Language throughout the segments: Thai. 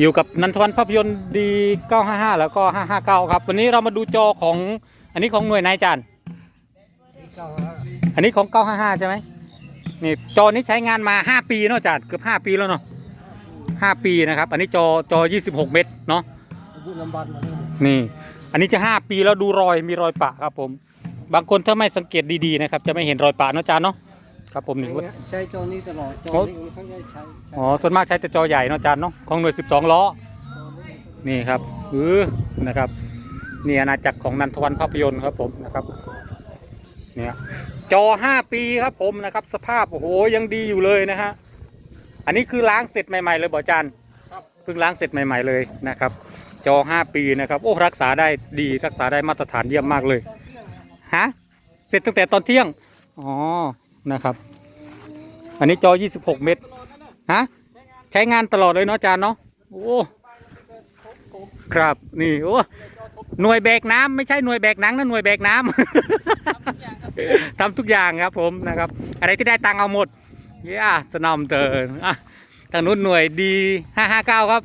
อยู่กับนันทวันภาพยนตร์ดี 955 แล้วก็ 559 ครับ วันนี้เรามาดูจอของอันนี้ของหน่วยนายจานอันนี้ของ 955 ใช่ไหมนี่จอนี้ใช้งานมา 5 ปีเนาะจานเกือบ 5 ปีแล้วเนาะ5 ปีนะครับ อันนี้จอจอ 26 เมตรเนาะบุญลำบันมาเลยนี่ อันนี้จะ 5 ปีแล้วดูรอยมีรอยปะครับผม บางคนถ้าไม่สังเกตดีๆนะครับ จะไม่เห็นรอยปะเนาะจานเนาะ ครับผมนี่ใช้จอนี้ตลอดจอโอ้นี้เขาจะใช้ใช้อ๋อส่วนมากใช้แต่จอใหญ่เนาะจานเนาะของหน่วย 12 ล้อ นี่ครับเออนะครับนี่อาณาจักรของนันทวันภาพยนตร์ครับผมนะครับเนี่ยจอ 5 ปีครับผมนะครับ สภาพโอ้โหยังดีอยู่เลยนะฮะอันนี้คือล้างเสร็จใหม่ๆเลยบ่จานเพิ่งล้างเสร็จใหม่ ๆเลยนะครับ จอ 5 ปีนะครับโอ้รักษาได้ดีรักษาได้มาตรฐานเยี่ยมมากเลยฮะเสร็จตั้งแต่ตอนเที่ยงอ๋อ นะครับ อันนี้จอ 26 เมตรฮะใช้งานตลอดเลยเนาะจานเนาะโอ้ครับนี่โอ้หน่วยแบกน้ำไม่ใช่หน่วยแบกหนังนะหน่วยแบกน้ำทำทุกอย่างครับผมนะครับ อะไรที่ได้ตังเอาหมดเย้สนอมเตินอะทางนู้นหน่วยดีห้าห้าเก้าครับ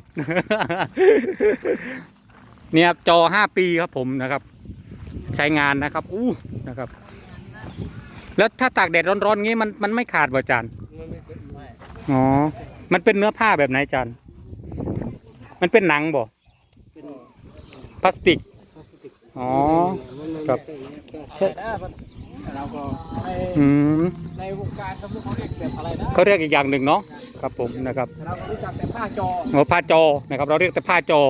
เนี่ยครับจอห้าปีครับผมนะครับ ใช้งานนะครับอู้นะครับ แล้วถ้าตากแดดร้อนๆงี้มันมันไม่ขาดบ่จานมันไม่เป็นไม่อ๋อ มันเป็นเนื้อผ้าแบบไหนจานมันเป็นหนังบ่เป็นพลาสติกพลาสติก อ๋อมันไม่ครับเป็นอย่างนี้ก็ใช้ได้ครับเราก็ในอืมในวงการเขาเขาเรียกแบบอะไรนะเขาเรียกอีกอย่างหนึ่งเนาะ ครับผมนะครับเราก็รู้จักแต่ผ้าจอหัวผ้าจอ นะครับ เราเรียกแต่ผ้าจอ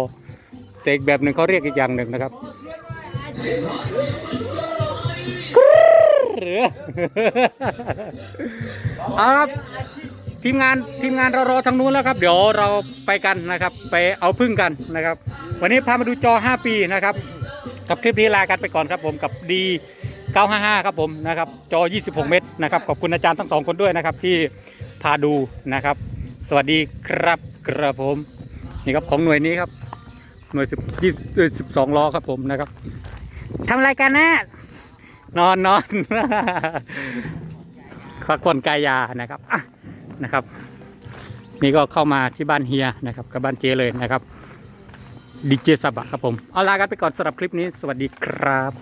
แต่อีกแบบหนึ่งเขาเรียกอีกอย่างหนึ่งนะครับหรือ เอาครับทีมงานทีมงานเรารอทางนู้นแล้วครับ เดี๋ยวเราไปกันนะครับ ไปเอาพึ่งกันนะครับ วันนี้พามาดูจอ 5 ปีนะครับ กับคลิปนี้ลากันไปก่อนครับผมกับดี955 ครับผมนะครับ จอ 26 เมตรนะครับขอบคุณอาจารย์ทั้งสองคนด้วยนะครับ ที่พาดูนะครับ สวัสดีครับกระผมนี่ครับของหน่วยนี้ครับหน่วยสิบยี่สิบสองล้อครับผมนะครับทำอะไรกันนะ นอนนอนพักผ่อนกายยานะครับนะครับ นี่ก็เข้ามาที่บ้านเฮียนะครับกับบ้านเจเลยนะครับดีเจสบะครับผม เอาลากันไปก่อนสำหรับคลิปนี้สวัสดีครับ